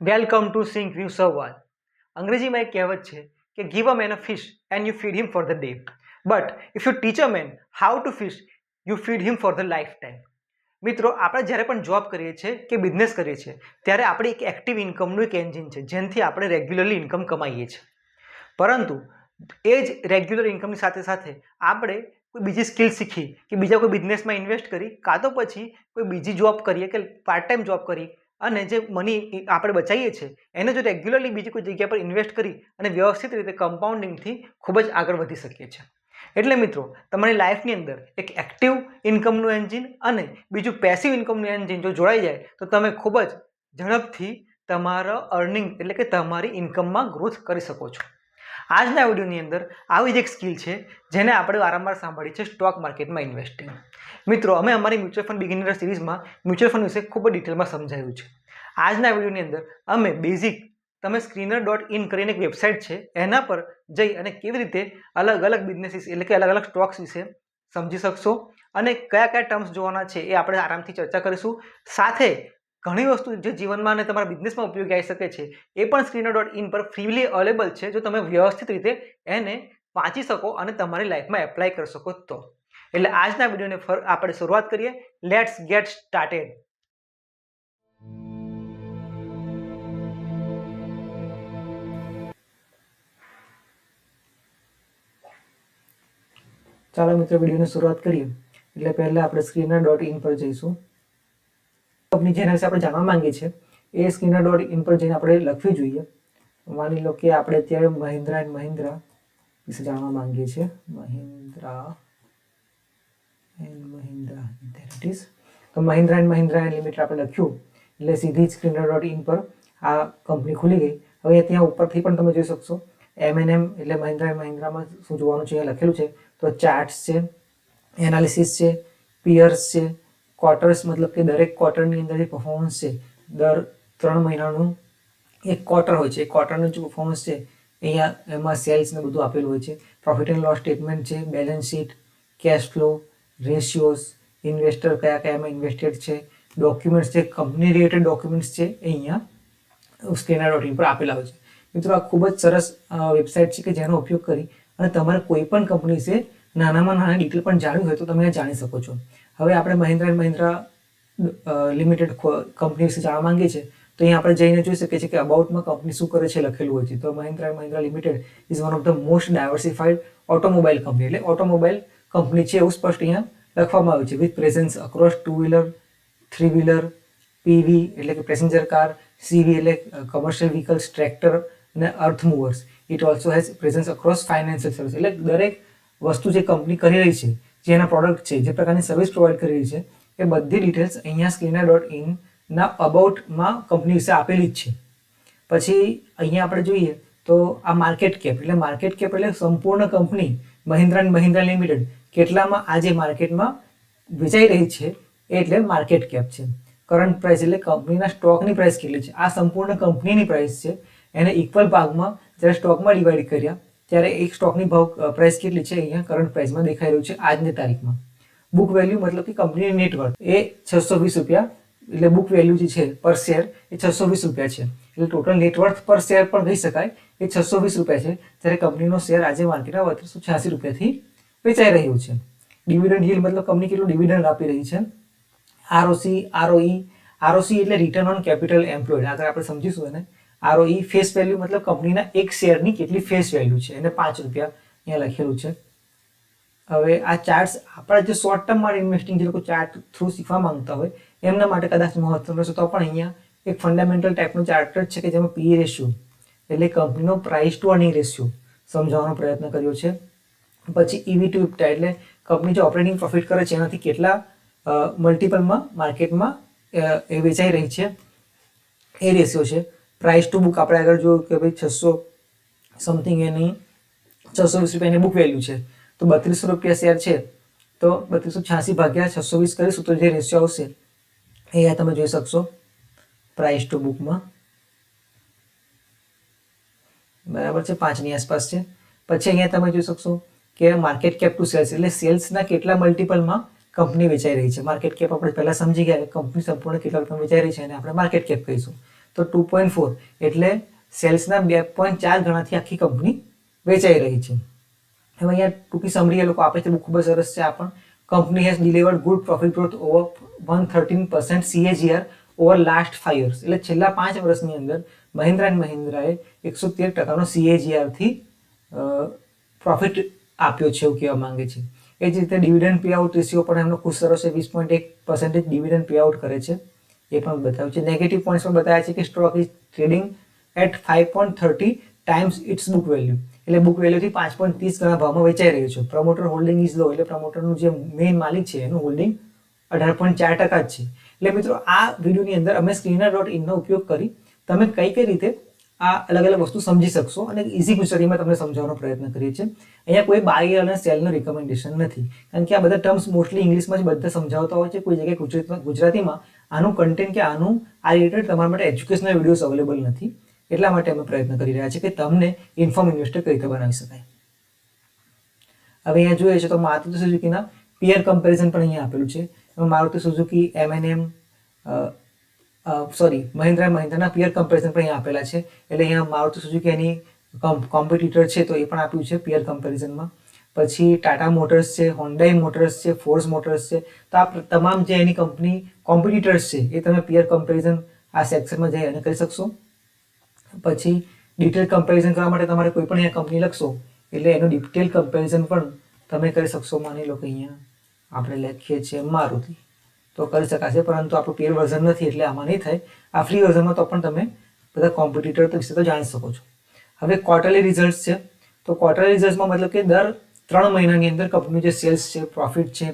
Welcome to sink view સવાલ. અંગ્રેજીમાં એક કહેવત છે કે give a man a fish and you feed him for the day but if you teach a man how to fish you feed him for the lifetime મિત્રો, આપણે જ્યારે પણ જોબ કરીએ છીએ કે બિઝનેસ કરીએ છીએ, ત્યારે આપણે એક એક્ટિવ ઇન્કમનું એક એન્જિન છે, જેનાથી આપણે રેગ્યુલરલી ઇન્કમ કમાઈએ છીએ. પરંતુ એ જ રેગ્યુલર ઇન્કમની સાથે સાથે આપણે કોઈ બીજી સ્કિલ શીખી કે બીજા કોઈ બિઝનેસમાં ઇન્વેસ્ટ કરી, કાં તો પછી કોઈ બીજી જોબ કરીએ કે પાર્ટ ટાઈમ જોબ કરી અને જે મની આપણે બચાવીએ છીએ, એને જો રેગ્યુલરલી બીજી કોઈ જગ્યા પર ઇન્વેસ્ટ કરી અને વ્યવસ્થિત રીતે કમ્પાઉન્ડિંગથી ખૂબ જ આગળ વધી શકીએ છીએ. એટલે મિત્રો, તમારી લાઈફની અંદર એક એક્ટિવ ઇન્કમનું એન્જિન અને બીજું પેસિવ ઇન્કમનું એન્જિન જો જોડાઈ જાય, તો તમે ખૂબ જ ઝડપથી તમારા અર્નિંગ એટલે કે તમારી ઇન્કમમાં ગ્રોથ કરી શકો છો. આજના વિડીયોની અંદર આવી જ એક સ્કિલ છે, જેને આપણે વારંવાર સાંભળી છે સ્ટોક માર્કેટમાં ઇન્વેસ્ટિંગ મિત્રો, અમે અમારી મ્યુચ્યુઅલ ફંડ બિગિનર સિરીઝમાં મ્યુચ્યુઅલ ફંડ વિશે ખૂબ જ ડિટેલમાં સમજાવ્યું છે. આજના વિડીયોની અંદર અમે બેઝિક તમે સ્ક્રીનર ડોટ ઇન કરીને એક વેબસાઇટ છે, એના પર જઈ અને કેવી રીતે અલગ અલગ બિઝનેસીસ એટલે કે અલગ અલગ સ્ટોક્સ વિશે સમજી શકશો અને કયા કયા ટર્મ્સ જોવાના છે એ આપણે આરામથી ચર્ચા કરીશું. સાથે ઘણી વસ્તુ જે જીવનમાં અને તમારા બિઝનેસમાં ઉપયોગી આવી શકે છે, એ પણ સ્ક્રીનર ડોટ ઇન પર ફ્રીલી અવેલેબલ છે, જો તમે વ્યવસ્થિત રીતે એને વાંચી શકો અને તમારી લાઈફમાં એપ્લાય કરી શકો તો. એટલે આજના વિડીયોને ફર, આપણે શરૂઆત કરીએ. લેટ્સ ગેટ સ્ટાર્ટેડ ચાલો મિત્રો વિડીયોની શરૂઆત કરીએ. એટલે પહેલાં આપણે સ્ક્રીનર ડોટ ઇન પર જઈશું. કંપની જેના વિશે આપણે જાણવા માંગીએ છીએ, એ સ્ક્રીનર ડોટ ઇન પર જઈને આપણે લખવી જોઈએ. માની લો કે આપણે અત્યારે મહિન્દ્રા એન્ડ મહિન્દ્રા વિશે જાણવા માંગીએ છીએ. Mahindra and Mahindra it is તો Mahindra and Mahindra and limited આપણે લખ્યું. એટલે સીધી જ સ્ક્રીનર ડોટ ઇન પર આ કંપની ખુલી ગઈ. હવે ત્યાં ઉપરથી પણ તમે જોઈ શકશો. એમ એન એમ એટલે મહિન્દ્રા એન્ડ મહિન્દ્રામાં શું જોવાનું છે? લખેલું છે. તો ચાર્ટ્સ છે, એનાલિસિસ છે, પિયર્સ છે ક્વાર્ટર્સ મતલબ કે દરેક ક્વાર્ટરની અંદર જે પરફોર્મન્સ છે, દર ત્રણ મહિનાનું એક ક્વાર્ટર હોય છે. ક્વાર્ટરનું જે પરફોર્મન્સ છે, અહીંયા એમાં સેલ્સ ને બધું આપેલું હોય છે. પ્રોફિટ એન્ડ લોસ સ્ટેટમેન્ટ છે balance sheet cash flow ratios investor કયા કયામાં ઇન્વેસ્ટેડ છે ડોક્યુમેન્ટ્સ છે કંપની રિલેટેડ ડોક્યુમેન્ટ્સ છે, એ અહીંયા સ્કેનર ડોટ ઇન પર આપેલા હોય છે. મિત્રો, આ ખૂબ જ સરસ વેબસાઇટ છે કે જેનો ઉપયોગ કરી અને તમારે કોઈ પણ કંપની વિશે નાનામાં નાના ડિટેલ પણ જાણવી હોય તો તમે જાણી શકો છો. હવે આપણે Mahindra and Mahindra limited company વિશે જાણવા માંગીએ છીએ, તો અહીંયા આપણે જઈને જોઈ શકીએ છીએ કે અબાઉટમાં કંપની શું કરે છે લખેલું હોય છે. તો Mahindra and Mahindra limited is one of the most diversified automobile company એટલે ઓટોમોબાઈલ કંપની છે એવું સ્પષ્ટ અહીંયા લખવામાં આવ્યું છે. With presence across two wheeler three wheeler PV એટલે કે પેસેન્જર કાર સીવી એટલે કમર્શિયલ વ્હીકલ્સ ટ્રેક્ટર અને earth movers it also has presence across financial service એટલે દરેક વસ્તુ જે કંપની કરી રહી છે જે એના પ્રોડક્ટ છે, જે પ્રકારની સર્વિસ પ્રોવાઈડ કરી છે, એ બધી ડિટેલ્સ અહીંયા સ્ક્રીનર ડોટ ઇનના અબાઉટમાં કંપની વિશે આપેલી જ છે. પછી અહીંયા આપણે જોઈએ તો આ માર્કેટ કેપ એટલે માર્કેટ કેપ એટલે સંપૂર્ણ company Mahindra and Mahindra limited, કેટલામાં આજે માર્કેટમાં વેચાઈ રહી છે, એટલે માર્કેટ કેપ છે. કરંટ પ્રાઇસ એટલે કંપનીના સ્ટોકની પ્રાઇસ કેટલી છે? આ સંપૂર્ણ કંપનીની પ્રાઇસ છે, એને ઇક્વલ ભાગમાં જ્યારે સ્ટોકમાં ડિવાઈડ કર્યા ત્યારે એક સ્ટોકની ભાવ પ્રાઇસ કેટલી છે અહીંયા? કરંટ પ્રાઇસમાં દેખાઈ રહ્યું છે આજની તારીખમાં. બુક વેલ્યુ મતલબ કે કંપનીની નેટવર્ક એ છસો વીસ રૂપિયા, એટલે બુક વેલ્યુ જે છે પર શેર એ છસો વીસ રૂપિયા છે. એટલે ટોટલ નેટવર્થ પર શેર પણ કહી શકાય એ છસો વીસ રૂપિયા છે. ત્યારે કંપનીનો શેર આજે માર્કેટમાં બત્રીસો છ્યાસી રૂપિયાથી વેચાઈ રહ્યું છે. ડિવિડન્ડ હિલ મતલબ કંપની કેટલું ડિવિડન્ડ આપી રહી છે? આરઓસી આરઓઈ આરઓસી એટલે રિટર્ન ઓન કેપિટલ એમ્પ્લોયડ આગળ આપણે સમજીશું એને. આરઓઈ ફેસ વેલ્યુ મતલબ કંપનીના એક શેરની કેટલી ફેસ વેલ્યુ છે? એને પાંચ રૂપિયા અહીંયા લખેલું છે. હવે આ ચાર્ટ્સ આપણા જે શોર્ટ ટર્મ માટે ઇન્વેસ્ટિંગ જે લોકો ચાર્ટ થ્રુ શીખવા માંગતા હોય, એમના માટે કદાચ મહત્વનું છે. તો પણ અહીંયા એક ફંડામેન્ટલ ટાઈપનું ચાર્ટ જ છે કે જેમાં પી રેશિયો એટલે કંપનીનો પ્રાઇસ ટુ અર્નિંગ રેશિયો સમજાવવાનો પ્રયત્ન કર્યો છે. પછી ઈવી ટુ ઇપ્ટા એટલે કંપની જે ઓપરેટિંગ પ્રોફિટ કરે છે, એનાથી કેટલા મલ્ટિપલમાં માર્કેટમાં એ વેચાઈ રહી છે. એ રેશિયો છે. પ્રાઇસ ટુ બુક આપણે આગળ જોયું કે ભાઈ છસો સમથિંગ એની છસો વીસ રૂપિયાની બુક વેલ્યુ છે. તો બત્રીસો રૂપિયા શેર છે. તો બત્રીસો છ્યાસી ભાગ્યા છસો વીસ કરીશું તો જે રેશિયો આવશે, એ તમે જોઈ શકશો. પ્રાઇસ ટુ બુકમાં બરાબર છે? પાંચની આસપાસ છે. પછી અહીંયા તમે જોઈ શકશો કે માર્કેટ કેપ ટુ સેલ્સ એટલે સેલ્સના કેટલા મલ્ટિપલમાં કંપની વેચાઈ રહી છે. માર્કેટ કેપ આપણે પહેલાં સમજી ગયા કે કંપની સંપૂર્ણ કેટલા રૂપિયા વેચાઈ રહી છે અને આપણે માર્કેટ કેપ કહીશું. તો ટુ પોઈન્ટ ફોર એટલે સેલ્સના બે પોઈન્ટ ચાર ગણાથી આખી કંપની વેચાઈ રહી છે. હવે અહીંયા ટૂંકી સમરી એ લોકો આપે છે, બહુ ખૂબ જ સરસ છે આ પણ. Company has delivered good profit growth over one thirteen percent CAGR over last five years એટલે છેલ્લા પાંચ વર્ષની અંદર મહિન્દ્રા એન્ડ મહિન્દ્રાએ એકસો તેર ટકાનો સીએજીઆરથી પ્રોફિટ આપ્યો છે એવું કહેવા માંગે છે. એ જ રીતે ડિવિડન્ડ પે આઉટ રેશિયો પણ એમનો ખૂબ સરસ છે, વીસ પોઈન્ટ એક પર્સન્ટેજ ડિવિડન્ડ પે આઉટ કરે છે. એ પણ બતાવ્યું છે. નેગેટિવ પોઈન્ટ્સ પણ બતાવ્યા છે કે stock is trading at five point thirty times its book value એટલે બુક વેલ્યુથી પાંચ પોઈન્ટ ત્રીસ ગણા ભાવમાં વેચાઈ રહ્યું છે. પ્રમોટર હોલ્ડિંગ ઇઝ લો એટલે પ્રમોટરનું જે મેઇન માલિક છે, એનું હોલ્ડિંગ અઢાર પોઈન્ટ ચાર ટકા જ છે. એટલે મિત્રો, આ વિડીયોની અંદર અમે સ્ક્રીનર ડોટ ઇનનો ઉપયોગ કરી તમે કઈ કઈ રીતે આ અલગ અલગ વસ્તુ સમજી શકશો અને ઇઝી ગુજરાતીમાં તમને સમજાવવાનો પ્રયત્ન કરીએ છીએ. અહીંયા કોઈ બાય અને સેલનું રિકમેન્ડેશન નથી. કારણ કે આ બધા ટર્મ્સ મોસ્ટલી ઇંગ્લિશમાં જ બધા સમજાવતા હોય છે. કોઈ જગ્યાએ ગુજરાતમાં ગુજરાતીમાં આનું કન્ટેન્ટ કે આનું આ રિલેટેડ તમારા માટે એજ્યુકેશનલ વિડીયોઝ અવેલેબલ નથી. એટલા માટે અમે પ્રયત્ન કરી રહ્યા છીએ કે તમને ઇન્ફોર્મ ઇન્વેસ્ટર કઈ રીતે બનાવી શકાય. હવે અહીંયા જોઈએ છે તો મારુતિ સુઝુકીના પિયર કમ્પેરિઝન પણ અહીંયા આપેલું છે. Maruti Suzuki MNM sorry Mahindra મહિન્દ્રાના પિયર કમ્પેરિઝન પણ અહીંયા આપેલા છે. એટલે અહીંયા મારુતિ સુઝુકી એની કોમ્પિટિટર છે તો એ પણ આપ્યું છે પિયર કમ્પેરિઝનમાં પછી ટાટા મોટર્સ છે હોન્ડાઈ મોટર્સ છે ફોર્સ મોટર્સ છે. તો આ તમામ જે એની કંપની કોમ્પિટિટર્સ છે, એ તમે પિયર કમ્પેરિઝન આ સેક્શનમાં જઈ અને કરી શકશો. પછી ડિટેલ કમ્પેરિઝન કરવા માટે તમારે કોઈ પણ અહીંયા કંપની લખશો, એટલે એનું ડિટેલ કમ્પેરિઝન પણ તમે કરી શકશો, માની લો કે અહીંયા આપણે લખીએ છીએ મારુતિ. તો કરી શકાશે, પરંતુ આપણું પેડ વર્ઝન નથી, એટલે આમાં નહીં થાય. આ ફ્રી વર્ઝનમાં તો પણ તમે બધા કોમ્પિટિટર વિશે તો જાણી શકો છો. હવે ક્વાર્ટરલી રિઝલ્ટ છે. તો ક્વાર્ટરલી રિઝલ્ટમાં મતલબ કે દર ત્રણ મહિનાની અંદર કંપની જે સેલ્સ છે પ્રોફિટ છે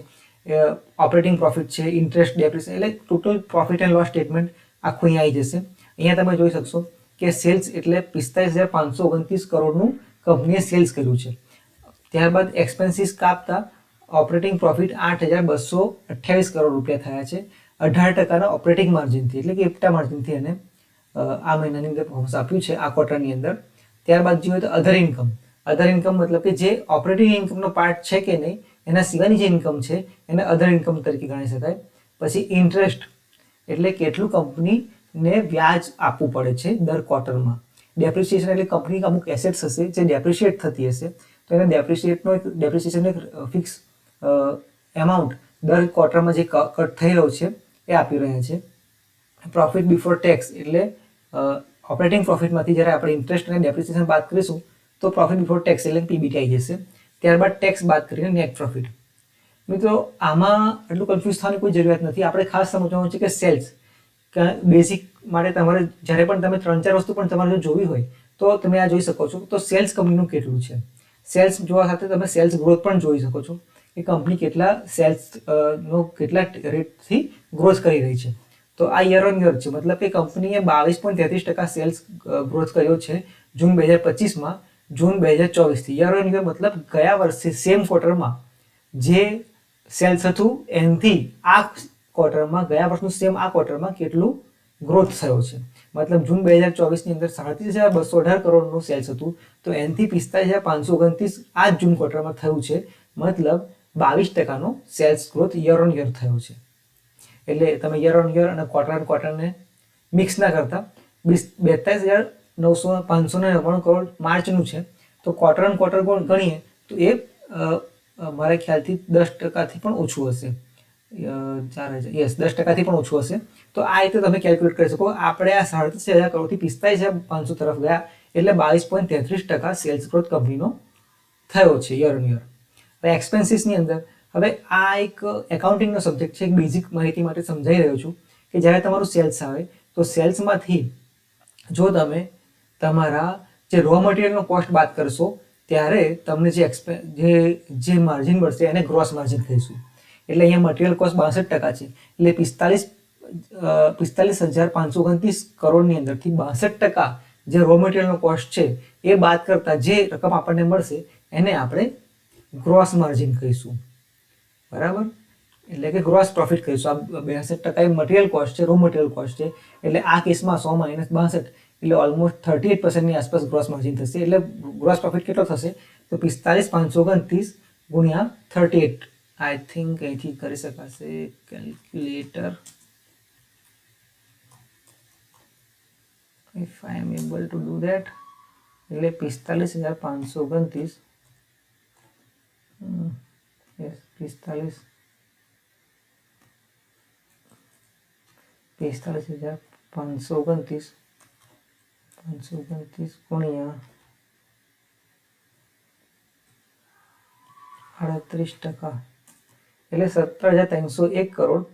ઓપરેટિંગ પ્રોફિટ છે ઇન્ટરેસ્ટ ડેપ્રિસિએશન એટલે total profit and loss statement આખું અહીંયા આવી જશે. અહીંયા તમે જોઈ શકશો કે સેલ્સ એટલે પિસ્તાલીસ હજાર પાંચસો ઓગણત્રીસ કરોડનું કંપનીએ સેલ્સ કર્યું છે. ત્યારબાદ એક્સપેન્સીસ કાપતા ઓપરેટિંગ પ્રોફિટ આઠ હજાર બસો અઠ્યાવીસ કરોડ રૂપિયા થયા છે. અઢાર ટકાના ઓપરેટિંગ માર્જિનથી એટલે કે એકટા માર્જિનથી એને આ મહિનાની અંદર પરફોર્મન્સ આપ્યું છે, આ ક્વાર્ટરની અંદર. ત્યારબાદ જોઈએ તો અધર ઇન્કમ અધર ઇન્કમ મતલબ કે જે ઓપરેટિંગ ઇન્કમનો પાર્ટ છે કે નહીં, એના સિવાયની જે ઇન્કમ છે, એને અધર ઇન્કમ તરીકે ગણી શકાય. પછી ઇન્ટરેસ્ટ એટલે કેટલું કંપનીને વ્યાજ આપવું પડે છે દર ક્વાર્ટરમાં ડેપ્રિસિએશન એટલે કંપની અમુક એસેટ્સ હશે જે ડેપ્રિશિએટ થતી હશે. તો એને ડેપ્રિશિએટનો એક ડેપ્રિસિએશનનો એક ફિક્સ એમાઉન્ટ દર ક્વાર્ટરમાં જે કટ થઈ રહ્યો છે, એ આપી રહ્યા છે. પ્રોફિટ બિફોર ટેક્સ એટલે ઓપરેટિંગ પ્રોફિટમાંથી જ્યારે આપણે ઇન્ટરેસ્ટ અને ડેપ્રિસિએશન વાત કરીશું તો પ્રોફિટ બિફોર ટેક્સ એટલે પીબીટી આવી જશે. ત્યારબાદ ટેક્સ બાદ કરીને નેટ પ્રોફિટ મિત્રો, આમાં એટલું કન્ફ્યુઝ થવાની કોઈ જરૂરિયાત નથી. આપણે ખાસ સમજવાનું છે કે સેલ્સ બેઝિક માટે તમારે જ્યારે પણ તમે ત્રણ ચાર વસ્તુ પણ તમારે જો જોવી હોય, તો તમે આ જોઈ શકો છો. તો સેલ્સ કંપનીનું કેટલું છે? સેલ્સ જોવા સાથે તમે સેલ્સ ગ્રોથ પણ જોઈ શકો છો કે કંપની કેટલા સેલ્સ નો કેટલા રેટથી ગ્રોથ કરી રહી છે. તો આ યર ઓન યર છે. મતલબ કે કંપનીએ બાવીસ પોઈન્ટ તેત્રીસ ટકા સેલ્સ ગ્રોથ કર્યો છે જૂન બે હજાર પચીસમાં. જૂન બે હજાર ચોવીસથી યર ઓન યર મતલબ ગયા વર્ષે સેમ ક્વાર્ટરમાં જે સેલ્સ હતું, એનાથી આ ક્વાર્ટરમાં ગયા વર્ષનું સેમ આ ક્વાર્ટરમાં કેટલું ગ્રોથ થયો છે. મતલબ જૂન બે હજાર ચોવીસની અંદર સાડત્રીસ હજાર બસો અઢાર કરોડનું સેલ્સ હતું, તો એનથી પિસ્તાલીસ હજાર પાંચસો ઓગણત્રીસ આ જૂન ક્વાર્ટરમાં થયું છે. મતલબ બાવીસ ટકાનો sales growth year on year થયો છે. એટલે તમે યર ઓન યર અને ક્વાર્ટર ઓન ક્વાર્ટરને મિક્સ ના કરતા બેતાલીસ હજાર નવસો પાંચસો ને નવ્વાણું કરોડ માર્ચનું છે. તો ક્વાર્ટર એન્ડ ક્વાર્ટર ગણીએ તો એ મારા ખ્યાલથી દસ ટકાથી પણ ઓછું હશે. ચાર હજાર યસ દસ ટકાથી પણ ઓછું હશે. તો આ રીતે તમે કેલ્ક્યુલેટ કરી શકો. આપણે આ સાડત્રીસ હજાર કરોડથી પિસ્તાલીસ હજાર પાંચસો તરફ ગયા એટલે બાવીસ પોઈન્ટ તેત્રીસ ટકા સેલ્સ ગ્રોથ કંપનીનો થયો છે યર ઓન યર હવે એક્સપેન્સીસની અંદર, હવે આ એક એકાઉન્ટિંગનો સબ્જેક્ટ છે. એક બેઝિક માહિતી માટે સમજાઈ રહ્યો છું કે જ્યારે તમારું સેલ્સ આવે, તો સેલ્સમાંથી જો તમે તમારા જે રો મટીરિયલનો કોસ્ટ બાદ કરશો, ત્યારે તમને જે એક્સપે જે જે માર્જિન મળશે એને ગ્રોસ માર્જિન કહીશું. એટલે અહીંયા મટીરિયલ કોસ્ટ બાસઠ ટકા છે. એટલે પિસ્તાલીસ પિસ્તાલીસ હજાર પાંચસો ઓગણત્રીસ કરોડની અંદરથી બાસઠ ટકા જે રો મટીરિયલનો કોસ્ટ છે, એ બાદ કરતાં જે રકમ આપણને મળશે, એને આપણે ગ્રોસ માર્જિન કહીશું. બરાબર? એટલે કે ગ્રોસ પ્રોફિટ કહીશું. આ બેસઠ ટકા એ મટીરિયલ કોસ્ટ છે રો મટીરિયલ કોસ્ટ છે. એટલે આ કેસમાં સો માઇનસ બાસઠ એટલે ઓલમોસ્ટ થર્ટી એટ પર્સન્ટની આસપાસ ગ્રોસ માર્જિન થશે. એટલે ગ્રોસ પ્રોફિટ કેટલો થશે? તો પિસ્તાલીસ પાંચસો ઓગણત્રીસ ગુણ્યા થર્ટી એટ આઈ થિંક અહીંથી કરી શકાશે calculator if I am able to do that એટલે પિસ્તાલીસ હજાર પાંચસો ઓગણત્રીસ. પિસ્તાલીસ. પિસ્તાલીસ હજાર પાંચસો ઓગણત્રીસ. પાંચસો ઓગણત્રીસ ગુણ્યા અડત્રીસ ટકા. એટલે સત્તર હજાર ત્રણસો એક કરોડ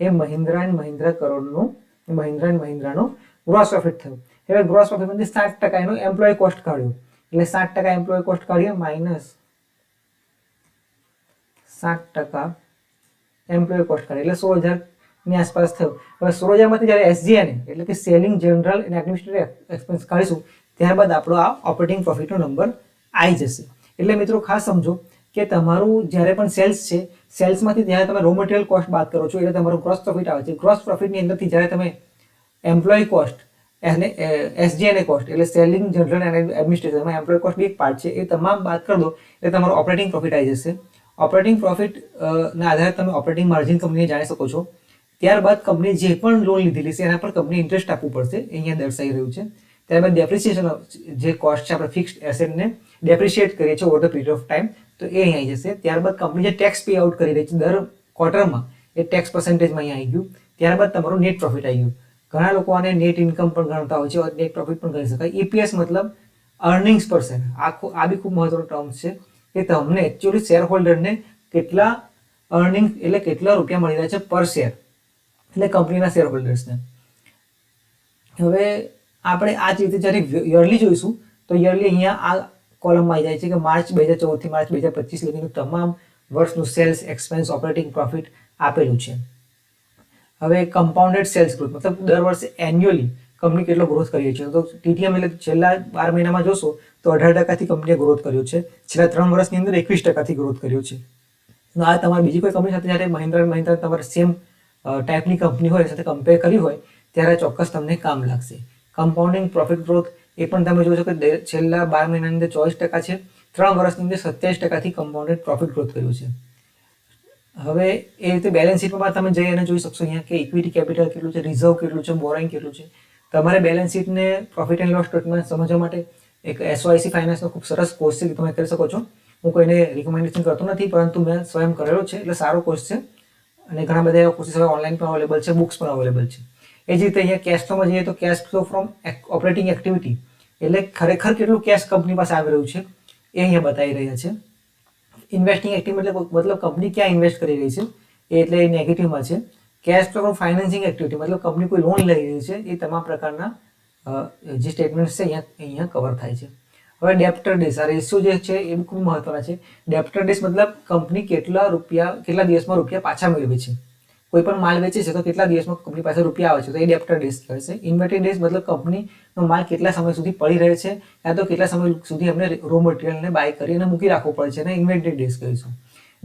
એ મહિન્દ્રા એન્ડ મહિન્દ્રા કરોડનું મહિન્દ્રા એન્ડ મહિન્દ્રાનો ગ્રોસ પ્રોફિટ થયો. એટલે ગ્રોસ પ્રોફિટમાંથી સાત ટકા એનું એમ્પ્લોય કોસ્ટ કાઢ્યું. એટલે સાત ટકા એમ્પ્લોય કોસ્ટ કાઢીએ માઇનસ સાત ટકા એમ્પ્લોય કોસ્ટ કાઢીએ. એટલે સોળ હજારની આસપાસ થયો. હવે સોળ હજારમાંથી જ્યારે એસજીએન એટલે કે selling general and administrative expense કાઢીશું, ત્યારબાદ આપણો આ ઓપરેટિંગ પ્રોફિટનો નંબર આવી જશે. એટલે મિત્રો ખાસ સમજો કે તમારું જ્યારે પણ સેલ્સ છે સેલ્સમાંથી જ્યારે તમે રો મટીરિયલ કોસ્ટ બાદ કરો છો, એટલે તમારું ગ્રોસ પ્રોફિટ આવે છે. ગ્રોસ પ્રોફિટની અંદરથી જ્યારે તમે એમ્પ્લોય કોસ્ટ એને એસજીએનએ કોસ્ટ એટલે સેલિંગ જનરલ એન્ડ એડમિનિસ્ટ્રેશનમાં એમ્પ્લોય કોસ્ટ બી એક પાર્ટ છે, એ તમામ બાદ કરી દો, એટલે તમારો ઓપરેટિંગ પ્રોફિટ આવી જશે. ઓપરેટિંગ પ્રોફિટ ના આધારે તમે ઓપરેટિંગ માર્જિન કંપનીને જાણી શકો છો. ત્યારબાદ કંપની જે પણ લોન લીધેલી છે, એના પર કંપની ઇન્ટરેસ્ટ આપવું પડશે. અહીંયા દર્શાવી રહ્યું છે. ત્યારબાદ ડેપ્રિસિએશન જે કોસ્ટ છે, આપણે ફિક્સ્ડ એસેટને ડેપ્રિશિએટ કરીએ છીએ over the period of time તો એ અહીં આવી જશે. ત્યારબાદ કંપની જે ટેક્સ પે આઉટ કરી રહી છે, દર ક્વાર્ટરમાં એ ટેક્સ પર્સન્ટેજમાં અહીંયા આવી ગયું. ત્યારબાદ તમારું નેટ પ્રોફિટ આવી ગયું. ઘણા લોકો આને નેટ ઇન્કમ પણ ગણતા હોય છે નેટ પ્રોફિટ પણ ગણી શકાય. ઈપીએસ મતલબ અર્નિંગ્સ પર્સન શેર આ આ બી ખૂબ મહત્વનો ટર્મ છે કે તમને એકચ્યુઅલી શેર હોલ્ડરને કેટલા અર્નિંગ એટલે કેટલા રૂપિયા મળી રહ્યા છે પર શેર એટલે કંપનીના શેર હોલ્ડર્સને હવે આપણે આ જ રીતે જ્યારે યરલી જોઈશું, તો યરલી અહીંયા આ કોલમમાં આવી જાય છે કે માર્ચ બે હજાર ચૌદથી માર્ચ બે હજાર પચીસ લગીનું તમામ વર્ષનું સેલ્સ એક્સપેન્સ ઓપરેટિંગ પ્રોફિટ આપેલું છે. હવે કમ્પાઉન્ડેડ સેલ્સ ગ્રોથ મતલબ દર વર્ષે એન્યુઅલી કંપની કેટલો ગ્રોથ કરીએ છે. તો ટીટીએમ એટલે છેલ્લા બાર મહિનામાં જોશો, તો અઢાર ટકાથી કંપનીએ ગ્રોથ કર્યો છે. છેલ્લા ત્રણ વર્ષની અંદર એકવીસ ટકાથી ગ્રોથ કર્યો છે. આ તમારે બીજી કોઈ કંપની સાથે જ્યારે મહિન્દ્રા મહિન્દ્રા તમારે સેમ ટાઈપની કંપની હોય સાથે કમ્પેર કરી હોય, ત્યારે ચોક્કસ તમને કામ લાગશે. કમ્પાઉન્ડિંગ પ્રોફિટ ગ્રોથ એ પણ તમે જોશો કે છેલ્લા બાર મહિનાની અંદર ચોવીસ ટકા છે, ત્રણ વર્ષની અંદર સત્યાવીસ ટકાથી કમ્પાઉન્ડેડ પ્રોફિટ ગ્રોથ કર્યું છે. હવે એ રીતે બેલેન્સ શીટમાં તમે જઈ અને જોઈ શકશો અહીંયા કે ઇક્વિટી કેપિટલ કેટલું છે રિઝર્વ કેટલું છે બોરોઈંગ કેટલું છે. તમારે બેલેન્સ શીટને પ્રોફિટ એન્ડ લોસ સ્ટેટમેન્ટ સમજવા માટે એક એસઓઆઈસી ફાઇનાન્સનો ખૂબ સરસ કોર્સ છે તમે કરી શકો છો. હું કોઈને રિકમેન્ડેશન કરતો નથી, પરંતુ મેં સ્વયં કરેલો છે, એટલે સારો કોર્સ છે. અને ઘણા બધા એવા કોર્સીસ ઓનલાઈન પણ અવેલેબલ છે બુક્સ પણ અવેલેબલ છે. એ જ રીતે અહીંયા કેશ ફ્લોમાં જઈએ તો cash flow from operating activity એટલે ખરેખર કેટલું કેશ કંપની પાસે આવી રહ્યું છે એ અહીંયા બતાવી રહ્યા છે. ઇન્વેસ્ટિંગ એક્ટિવિટી એટલે મતલબ કંપની ક્યાં ઇન્વેસ્ટ કરી રહી છે એ એટલે એ નેગેટિવમાં છે. Cash flow from financing activity મતલબ કંપની કોઈ લોન લઈ રહી છે એ તમામ પ્રકારના જે સ્ટેટમેન્ટ છે અહીંયા અહીંયા કવર થાય છે. હવે ડેપ્ટર ડેસ આ રેશિયો જે છે એ ખૂબ મહત્વના છે. ડેપ્ટર ડેસ મતલબ કંપની કેટલા રૂપિયા, કેટલા દિવસમાં રૂપિયા પાછા મેળવે છે? કોઈ પણ માલ વેચે છે તો કેટલા દિવસમાં કંપની પાસે રૂપિયા આવે છે? તો એ ડેપ્ટર ડેસ કહે છે. ઇન્વેન્ટરી ડેસ મતલબ કંપનીનો માલ કેટલા સમય સુધી પડી રહે છે? યા તો કેટલા સમય સુધી અમને રો મટીરિયલને બાય કરીને મૂકી રાખવું પડે છે અને ઇન્વેન્ટરી ડેસ કહીશું.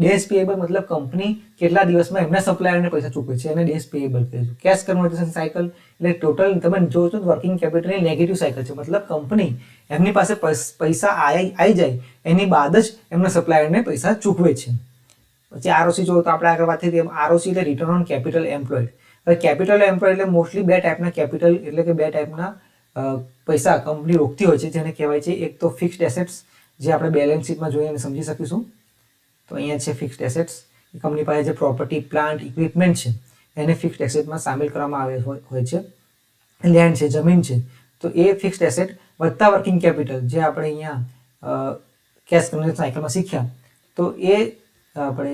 ડેસ પેએબલ મતલબ કંપની કેટલા દિવસમાં એમના સપ્લાયરને પૈસા ચૂકવે છે એને ડેસ પેએબલ કહીશું કેશ કન્વર્ટેશન સાયકલ એટલે ટોટલ તમે જોવો છો વર્કિંગ કેપિટલની નેગેટિવ સાયકલ છે. મતલબ કંપની એમની પાસે પૈસા આવી જાય, એની બાદ જ એમના સપ્લાયરને પૈસા ચૂકવે છે. પછી આરઓસી જોવો તો આપણે આગળ વાત થઈ આરઓસી એટલે રિટર્ન ઓન કેપિટલ એમ્પ્લોયડ હવે કેપિટલ એમ્પ્લોય એટલે મોસ્ટલી બે ટાઈપના કેપિટલ એટલે કે બે ટાઈપના પૈસા કંપની રોકતી હોય છે. જેને કહેવાય છે એક તો ફિક્સ્ડ એસેટ્સ જે આપણે બેલેન્સ શીટમાં જોઈએ અને સમજી શકીશું. તો અહીંયા છે ફિક્સ્ડ એસેટ્સ કંપની પાસે જે પ્રોપર્ટી પ્લાન્ટ ઇક્વિપમેન્ટ છે, એને ફિક્સ્ડ એસેટમાં સામેલ કરવામાં આવે હોય છે. લેન્ડ છે, જમીન છે, તો એ ફિક્સ્ડ એસેટ વધતા વર્કિંગ કેપિટલ જે આપણે અહીંયા કેશ કન્વર્ઝન સાયકલમાં શીખ્યા, તો એ આપણે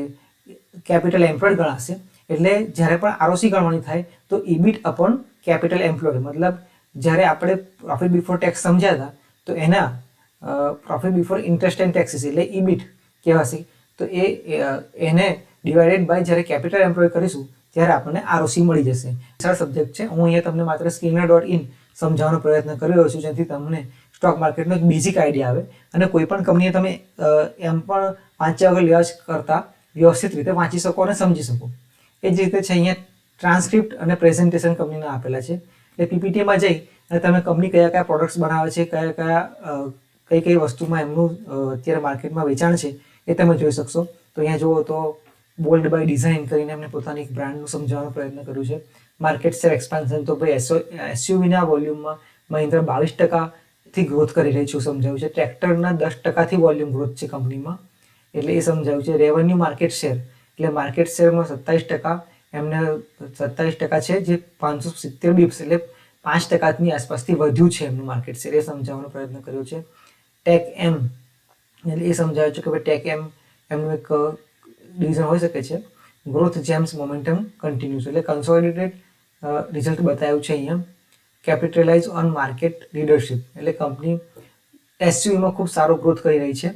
કેપિટલ એમ્પ્લોયડ ગણાશે. એટલે જ્યારે પણ આરઓસી ગણવાની થાય, તો ઇબિટ અપોન કેપિટલ એમ્પ્લોયડ મતલબ જ્યારે આપણે પ્રોફિટ બિફોર ટેક્સ સમજ્યા હતા, તો એના profit before interest and taxes એટલે ઇબિટ કહેવાશે. તો એ એને ડિવાઇડેડ બાય જ્યારે કેપિટલ એમ્પ્લોય કરીશું, ત્યારે આપણને આરઓસી મળી જશે. સરળ સબ્જેક્ટ છે. હું અહીંયા તમને માત્ર સ્કીનર ડોટ ઇન સમજાવવાનો પ્રયત્ન કરી રહ્યો છું, જેથી તમને સ્ટોક માર્કેટનો એક બેઝિક આઈડિયા આવે. અને કોઈ પણ કંપનીએ તમે એમ પણ વાંચ્યા વગર લેવા કરતાં વ્યવસ્થિત રીતે વાંચી શકો અને સમજી શકો. એ જ રીતે છે અહીંયા ટ્રાન્સક્રિપ્ટ અને પ્રેઝન્ટેશન કંપનીના આપેલા છે. એટલે પીપીટીમાં જઈ અને તમે કંપની કયા કયા પ્રોડક્ટ્સ બનાવે છે, કયા કયા કઈ કઈ વસ્તુમાં એમનું અત્યારે માર્કેટમાં વેચાણ છે એ તમે જોઈ શકશો. તો અહીંયા જુઓ તો બોલ્ડ બાય ડિઝાઇન કરીને એમને પોતાની એક બ્રાન્ડનું સમજાવવાનો પ્રયત્ન કર્યું છે. માર્કેટ શેર એક્સપાન્શન તો ભાઈ એસયુવીના વોલ્યુમમાં મહિન્દ્રા બાવીસ ટકાથી ગ્રોથ કરી રહી છું સમજાવ્યું છે. ટ્રેક્ટરના દસ ટકાથી વોલ્યુમ ગ્રોથ છે કંપનીમાં. એટલે એ સમજાવ્યું છે. રેવન્યુ માર્કેટ શેર, એટલે માર્કેટ શેરમાં સત્તાવીસ ટકા, એમને સત્તાવીસ ટકા છે જે પાંચસો સિત્તેર બીપ્સ એટલે પાંચ ટકાની આસપાસથી વધ્યું છે એમનું માર્કેટ શેર. એ સમજાવવાનો પ્રયત્ન કર્યો છે. ટેક એમ એટલે એ સમજાવ્યું છે કે ભાઈ ટેક એમ, એમનું એક ડિવિઝન હોઈ શકે છે. ગ્રોથ જેમ્સ મોમેન્ટમ કન્ટિન્યુ છે એટલે કન્સોલિડેટેડ રિઝલ્ટ બતાવ્યું છે અહીંયા. કેપિટલાઇઝ ઓન માર્કેટ લીડરશિપ એટલે કંપની એસયુમાં ખૂબ સારો ગ્રોથ કરી રહી છે.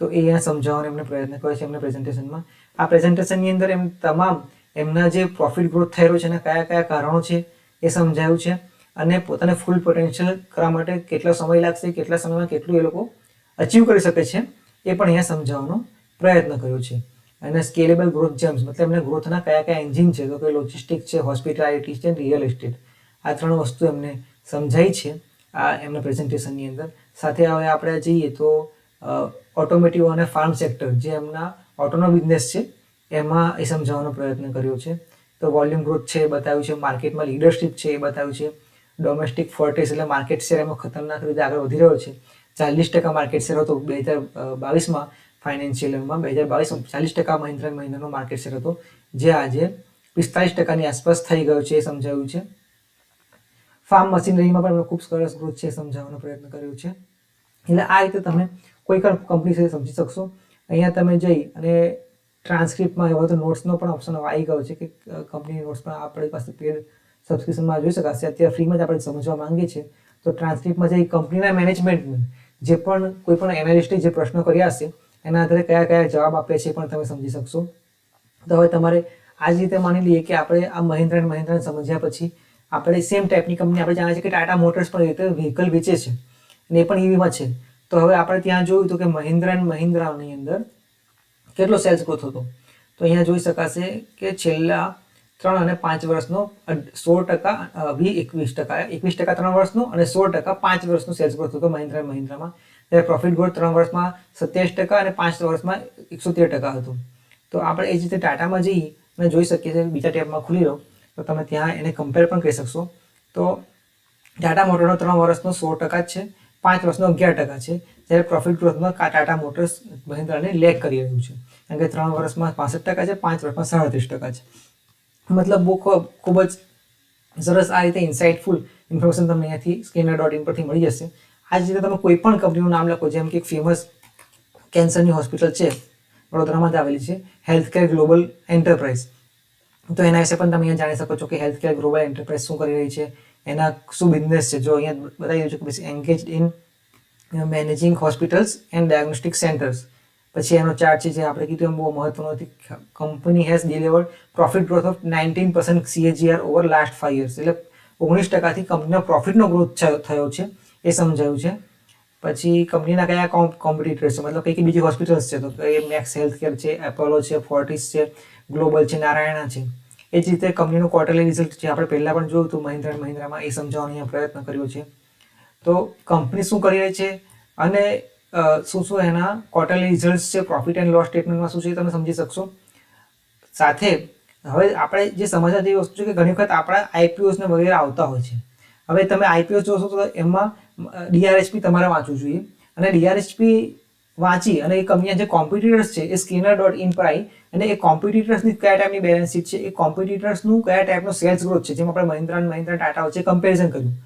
તો એ અહીંયા સમજાવવાનો એમને પ્રયત્ન કર્યો છે એમના પ્રેઝન્ટેશનમાં આ પ્રેઝન્ટેશનની અંદર એમ તમામ એમના જે પ્રોફિટ ગ્રોથ રહ્યો છે એના કયા કયા કારણો છે એ સમજાયું છે. અને પોતાને ફૂલ પોટેન્શિયલ કરવા માટે કેટલો સમય લાગશે, કેટલા સમયમાં કેટલું એ લોકો અચીવ કરી શકે છે, એ પણ અહીંયા સમજાવવાનો પ્રયત્ન કર્યો છે. અને સ્કેલેબલ ગ્રોથ જેમ્સ મતલબ એમને ગ્રોથના કયા કયા એન્જિન છે, તો કે લોજિસ્ટિક છે હોસ્પિટાલિટી છે રિયલ એસ્ટેટ આ ત્રણ વસ્તુ એમને સમજાઈ છે, આ એમના પ્રેઝન્ટેશનની અંદર. સાથે હવે આપણે જઈએ તો ઓટોમેટિવ અને ફાર્મ સેક્ટર જે એમના ઓટોનો બિઝનેસ છે, એમાં એ સમજાવવાનો પ્રયત્ન કર્યો છે. તો વોલ્યુમ ગ્રોથ છે એ બતાવ્યું છે માર્કેટમાં લીડરશિપ છે એ બતાવ્યું છે. ડોમેસ્ટિક ફોર્ટેસ એટલે માર્કેટ શેર એમાં ખતરનાક રીતે આગળ વધી રહ્યો છે. ચાલીસ ટકા માર્કેટ શેર હતો બે હજાર બાવીસમાં ફાઇનાન્શિયલ યરમાં બે હજાર બાવીસમાં ચાલીસ ટકા મહિન્દ્રા એન્ડ મહિન્દ્રાનો માર્કેટ શેર હતો, જે આજે પિસ્તાલીસ ટકાની આસપાસ થઈ ગયો છે, એ સમજાયું છે. ફાર્મ મશીનરીમાં પણ એમણે ખૂબ સરસ ગ્રોથ છે સમજાવવાનો પ્રયત્ન કર્યો છે. એટલે આ રીતે તમે કોઈ પણ કંપની સાથે સમજી શકશો. અહીંયા તમે જઈ અને ટ્રાન્સક્રિપ્ટમાં એવા તો નોટ્સનો પણ ઓપ્શન આવી ગયો છે કે કંપની નોટ્સ પણ આપણી પાસે પેડ સબસ્ક્રિપ્શનમાં જોઈ શકાશે. અત્યારે ફ્રીમાં જ આપણે સમજવા માંગીએ છીએ. તો ટ્રાન્સક્રિપ્ટમાં જે કંપનીના મેનેજમેન્ટને જે પણ કોઈ પણ એનાલિસ્ટે જે પ્રશ્નો કર્યા હશે, એના આધારે કયા કયા જવાબ આપ્યા છે પણ તમે સમજી શકશો. તો હવે તમારે આ જ રીતે માની લઈએ કે આપણે આ મહિન્દ્રા એન્ડ મહિન્દ્રાને સમજ્યા પછી આપણે સેમ ટાઈપની કંપની આપણે જાણીએ છીએ કે ટાટા મોટર્સ પણ રીતે વ્હીકલ વેચે છે અને એ પણ ઈવીમાં છે. તો હવે આપણે ત્યાં જોયું તો કે મહિન્દ્રા એન્ડ મહિન્દ્રાની અંદર કેટલો સેલ્સ ગ્રોથ હતો. તો અહીંયા જોઈ શકાશે કે છેલ્લા ત્રણ અને પાંચ વર્ષનો સોળ ટકા વી એકવીસ ટકા એકવીસ ટકા ત્રણ વર્ષનું અને સોળ ટકા પાંચ વર્ષનું સેલ્સ ગ્રોથ હતો મહિન્દ્રા, મહિન્દ્રામાં. ત્યારે પ્રોફિટ ગ્રોથ ત્રણ વર્ષમાં સત્યાવીસ ટકા અને પાંચ વર્ષમાં એકસો તેર ટકા હતું. તો આપણે એ જ રીતે ટાટામાં જઈએ અને જોઈ શકીએ છીએ, બીજા ટેબમાં ખુલી લો તો તમે ત્યાં એને કમ્પેર પણ કરી શકશો. તો ટાટા મોટરનો ત્રણ વર્ષનો સો ટકા જ છે, પાંચ વર્ષનો અગિયાર ટકા છે. જ્યારે પ્રોફિટ ગ્રોથમાં ટાટા મોટર્સ મહિન્દ્રાને લેક કરી રહ્યું છે. કારણ કે ત્રણ વર્ષમાં પાસઠ ટકા છે, પાંચ વર્ષમાં સાડત્રીસ ટકા છે. મતલબ બહુ ખૂબ જ સરસ આ રીતે ઇન્સાઇટફુલ ઇન્ફોર્મેશન તમને અહીંયાથી સ્કેનર ડોટ ઇન પરથી મળી જશે. આ જ રીતે તમે કોઈ પણ કંપનીનું નામ લખો, જેમ કે એક ફેમસ કેન્સરની હોસ્પિટલ છે વડોદરામાં જ આવેલી છે હેલ્થ કેર ગ્લોબલ એન્ટરપ્રાઇઝ તો એના વિશે પણ તમે અહીંયા જાણી શકો છો કે હેલ્થ કેર ગ્લોબલ એન્ટરપ્રાઇઝ શું કરી રહી છે, એના શું બિઝનેસ છે. જો અહીંયા બતાવી રહ્યું છે કે engage in managing hospitals and diagnostic centres પછી એનો ચાર્ટ છે જે આપણે કીધું એમ બહુ મહત્વનો હતી company has delivered profit growth of nineteen percent CAGR over last five years એટલે ઓગણીસ ટકાથી કંપનીનો પ્રોફિટનો ગ્રોથ થયો છે, એ સમજાયું છે. પછી કંપનીના કયા કોમ્પિટિટર્સ છે? મતલબ કઈ બીજી હોસ્પિટલ્સ છે? તો એ મેક્સ હેલ્થ કેર છે એપોલો છે ફોર્ટિસ છે ગ્લોબલ છે નારાયણા છે. એ જ રીતે કંપનીનું ક્વાર્ટરલી રિઝલ્ટ જે આપણે પહેલાં પણ જોયું હતું મહિન્દ્રા મહિન્દ્રામાં, એ સમજાવવાનો પ્રયત્ન કર્યો છે. તો કંપની શું કરી રહી છે? અને શું શું એના ક્વાર્ટરલી રિઝલ્ટ છે? પ્રોફિટ એન્ડ લોસ સ્ટેટમેન્ટમાં શું છે તમે સમજી શકશો? સાથે હવે આપણે જે સમજવા જેવી વસ્તુ છે કે ઘણી વખત આપણા આઈપીઓસને વગેરે આવતા હોય છે. હવે તમે આઈપીઓ જોશો તો એમાં ડીઆરએચપી તમારે વાંચવું જોઈએ. અને ડીઆરએચપી વાંચી અને એ કંપનીના જે કોમ્પિટિટર્સ છે એ સ્કેનર ડોટ ઇન પર આવી અને એ કોમ્પિટિટર્સની કયા ટાઈપની બેલેન્સ શીટ છે? એ કોમ્પિટિટર્સનું કયા ટાઈપનો સેલ્સ ગ્રોથ છે? જેમ આપણે મહિન્દ્રા અને મહિન્દ્રા ટાટા વચ્ચે કમ્પેરિઝન કર્યું.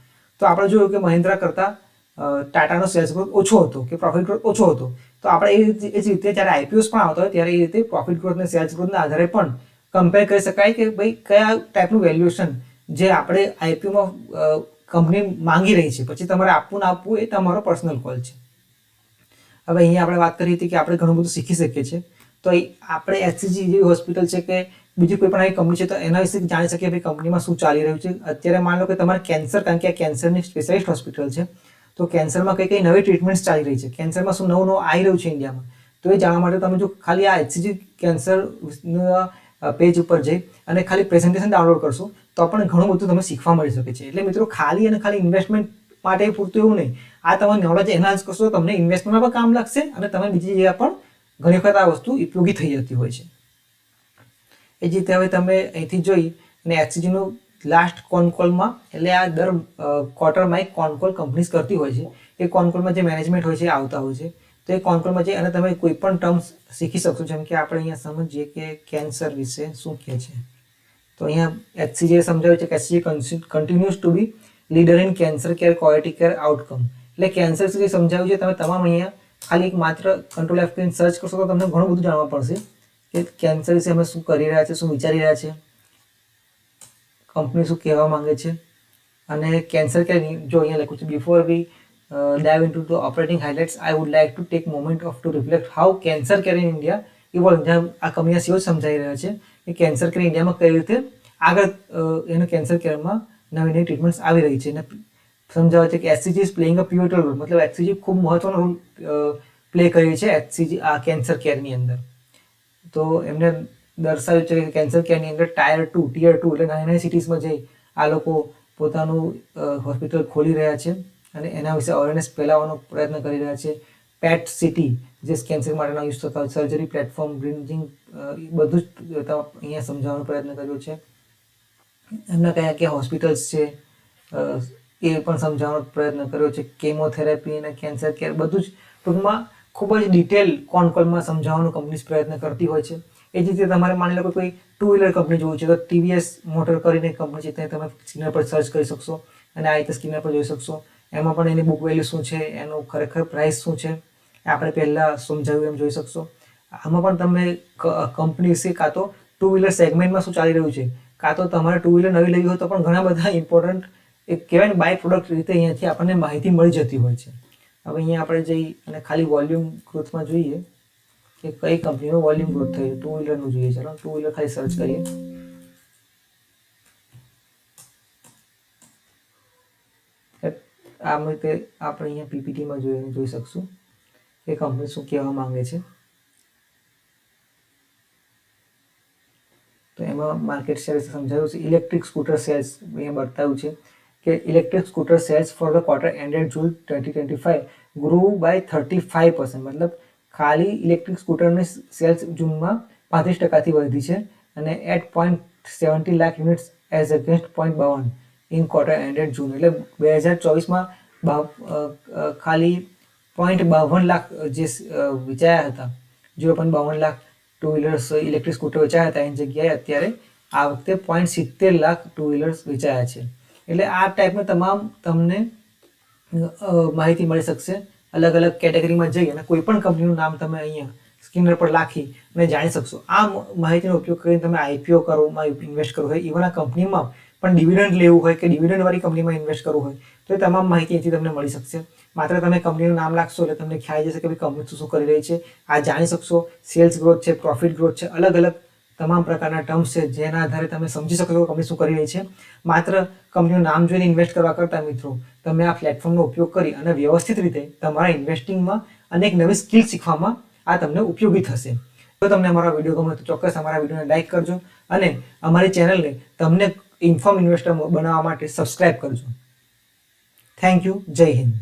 તો આપણે જોયું કે મહિન્દ્રા કરતાં ટાટાનો સેલ્સ ગ્રોથ ઓછો હતો કે પ્રોફિટ ગ્રોથ ઓછો હતો. તો આપણે એ જ રીતે જ્યારે આઈપીઓસ પણ આવતા હોય ત્યારે એ રીતે પ્રોફિટ ગ્રોથ અને સેલ્સ ગ્રોથના આધારે પણ કમ્પેર કરી શકાય કે ભાઈ કયા ટાઈપનું વેલ્યુએશન જે આપણે આઈપીઓમાં કંપની માંગી રહી છે. પછી તમારે આપવું ના આપવું એ તમારો પર્સનલ કોલ છે. હવે અહીંયા આપણે વાત કરી હતી કે આપણે ઘણું બધું શીખી શકીએ છીએ. તો આપણે એસસીજી જેવી હોસ્પિટલ છે કે બીજી કોઈ પણ આવી કંપની છે તો એના વિશે જાણી શકીએ ભાઈ કંપનીમાં શું ચાલી રહ્યું છે. અત્યારે માન લો કે તમારે કેન્સર કારણ કે આ કેન્સરની સ્પેશિયાલિસ્ટ હોસ્પિટલ છે. તો કેન્સરમાં કઈ કઈ નવી ટ્રીટમેન્ટ્સ ચાલી રહી છે? કેન્સરમાં શું નવું નવું આવી રહ્યું છે ઇન્ડિયામાં? તો એ જાણવા માટે તમે જો ખાલી આ એચસીજી કેન્સર પેજ ઉપર જઈ અને ખાલી પ્રેઝન્ટેશન ડાઉનલોડ કરશો, તો પણ ઘણું બધું તમે શીખવા મળી શકે છે. એટલે મિત્રો, ખાલી અને ખાલી ઇન્વેસ્ટમેન્ટ માટે પૂરતું એવું નહીં. આ તમે નોલેજ એનહાન્સ કરશો તમને ઇન્વેસ્ટમેન્ટમાં પણ કામ લાગશે અને તમે બીજી જગ્યા પણ ઘણી વખત આ વસ્તુ ઉપયોગી થઈ જતી હોય છે. એ જ રીતે હવે તમે અહીંથી જોઈ અને એક્સિજીનું લાસ્ટ કોન કોલમાં એટલે આ દર ક્વાર્ટરમાં એક કોન કોલ કંપનીઝ કરતી હોય છે. એ કોનકોલમાં જે મેનેજમેન્ટ હોય છે આવતા હોય છે. તો એ કોનકોલમાં જઈ અને તમે કોઈ પણ ટર્મ્સ શીખી શકશો, જેમ કે આપણે અહીંયા સમજીએ કે કેન્સર વિશે શું કહે છે. તો અહીંયા એચસીજે સમજાવ્યું છે કે HCG continuous to be leader in cancer care quality care outcome એટલે કેન્સર સુધી સમજાવ્યું છે, તમે તમામ અહીંયા ખાલી એક માત્ર કંટ્રોલ એફ કરીને સર્ચ કરશો તો તમને ઘણું બધું જાણવા પડશે કે કેન્સર વિશે અમે શું કરી રહ્યા છે શું વિચારી રહ્યા છે કંપની શું કહેવા માંગે છે? અને કેન્સર કેર જો અહીંયા લખ્યું છે before we dive into the operating highlights I would like to take moment of to reflect how cancer care in India evolved. જ્યાં આ કંપનીના સીઓ સમજાઈ રહ્યા છે કે કેન્સર કેર ઇન્ડિયામાં કઈ રીતે આગળ એનો કેન્સર કેરમાં નવી નવી ટ્રીટમેન્ટ્સ આવી રહી છે. અને સમજાવે છે કે SCG is playing a pivotal role મતલબ એચસીજી ખૂબ મહત્વનો રોલ પ્લે કરી છે એચસીજી આ કેન્સર કેરની અંદર. તો એમને દર્શાવ્યું છે કે કેન્સર કેરની અંદર ટાયર ટુ ટીયર ટુ એટલે નાની નાની સિટીઝમાં જઈ આ લોકો પોતાનું હોસ્પિટલ ખોલી રહ્યા છે અને એના વિશે અવેરનેસ ફેલાવવાનો પ્રયત્ન કરી રહ્યા છે. પેટ સિટી જે કેન્સર માટેના યુઝ થતા સર્જરી પ્લેટફોર્મ બ્રિન્જિંગ બધું જ અહીંયા સમજાવવાનો પ્રયત્ન કર્યો છે. એમના કયા કયા હોસ્પિટલ્સ છે એ પણ સમજાવવાનો પ્રયત્ન કર્યો છે. કેમોથેરાપી અને કેન્સર કેર બધું જ ટૂંકમાં ખૂબ જ ડિટેલ કોન કોલમાં સમજાવવાનો કંપનીઝ પ્રયત્ન કરતી હોય છે. એ જ રીતે તમારે માની લો કે કોઈ ટુ વ્હીલર કંપની જોવું છે, તો ટીવીએસ મોટર કરીને કંપની છે, ત્યાં તમે સ્ક્રીનર પર સર્ચ કરી શકશો અને આ રીતે સ્ક્રીનર પર જોઈ શકશો. એમાં પણ એની બુક વેલ્યુ શું છે, એનું ખરેખર પ્રાઇસ શું છે આપણે પહેલાં સમજાવ્યું એમ જોઈ શકશો. આમાં પણ તમે કંપની વિશે કાં તો ટુ વ્હીલર સેગમેન્ટમાં શું ચાલી રહ્યું છે, કાં તો તમારે ટુ વ્હીલર નવી લેવી હોય તો પણ ઘણા બધા ઇમ્પોર્ટન્ટ એક કહેવાય ને બાય પ્રોડક્ટ રીતે અહીંયાથી આપણને માહિતી મળી જતી હોય છે. હવે અહીંયા આપણે જઈ અને ખાલી વોલ્યુમ ગ્રોથમાં જોઈએ. કે કઈ કંપનીનો વોલ્યુમ ગ્રોથ થયું, ટુ વ્હીલરનું જોઈએ. ચાલો, ટુ વ્હીલર ખાલી સર્ચ કરીએ. આમ રીતે આપણે અહીંયા પીપીટીમાં જોઈને જોઈ શકશું. કે કંપની શું કહેવા માંગે છે. તો એમાં માર્કેટ શેર સમજાવ્યું છે. ઇલેક્ટ્રિક સ્કૂટર સેલ્સ અહીંયા બતાવ્યું છે કે electric scooter sales for the quarter ended June twenty twenty five grow by thirty five percent મતલબ ખાલી ઇલેક્ટ્રિક સ્કૂટરની સેલ્સ જૂનમાં પાંત્રીસ ટકાથી વધી છે અને at point seventy lakh units as against point બાવન ઇન ક્વાર્ટર એન્ડેડ જૂન. એટલે બે હજાર ચોવીસમાં ખાલી પોઈન્ટ બાવન લાખ જે વેચાયા હતા ઝીરો પોઈન્ટ બાવન lakh two wheelers electric scooter વેચાયા હતા, એની જગ્યાએ અત્યારે આ વખતે પોઈન્ટ સિત્તેર લાખ ટુ વ્હીલર્સ વેચાયા છે. એટલે આ ટાઈપના તમામ તમને માહિતી મળી શકશે. અલગ અલગ કેટેગરીમાં જઈ અને કોઈ પણ કંપનીનું નામ તમે અહીંયા સ્ક્રીનર પર લાખી અને જાણી શકશો. આ માહિતીનો ઉપયોગ કરીને તમે આઈપીઓ કરોમાં ઇન્વેસ્ટ કરવું હોય ઇવન આ કંપનીમાં પણ ડિવિડન્ડ લેવું હોય કે ડિવિડન્ડવાળી કંપનીમાં ઇન્વેસ્ટ કરવું હોય, તો એ તમામ માહિતી અહીંથી તમને મળી શકશે. માત્ર તમે કંપનીનું નામ લાગશો એટલે તમને ખ્યાલ જશે કે ભાઈ કંપની શું શું કરી રહી છે. આ જાણી શકશો. સેલ્સ ગ્રોથ છે, પ્રોફિટ ગ્રોથ છે, અલગ અલગ તમામ પ્રકારના ટર્મ્સ છે, જેના આધારે તમે સમજી શકો છો કંપની શું કરી રહી છે. માત્ર કંપનીનું નામ જોઈને ઇન્વેસ્ટ કરવા કરતાં મિત્રો, તમે આ પ્લેટફોર્મનો ઉપયોગ કરી અને વ્યવસ્થિત રીતે તમારા ઇન્વેસ્ટિંગમાં અને એક નવી સ્કિલ શીખવામાં આ તમને ઉપયોગી થશે. જો તમને અમારા વીડિયો ગમે તો ચોક્કસ અમારા વિડીયોને લાઇક કરજો અને અમારી ચેનલને તમને ઇન્ફોર્મ ઇન્વેસ્ટર બનાવવા માટે સબસ્ક્રાઇબ કરજો. થેન્ક યુ જય હિન્દ.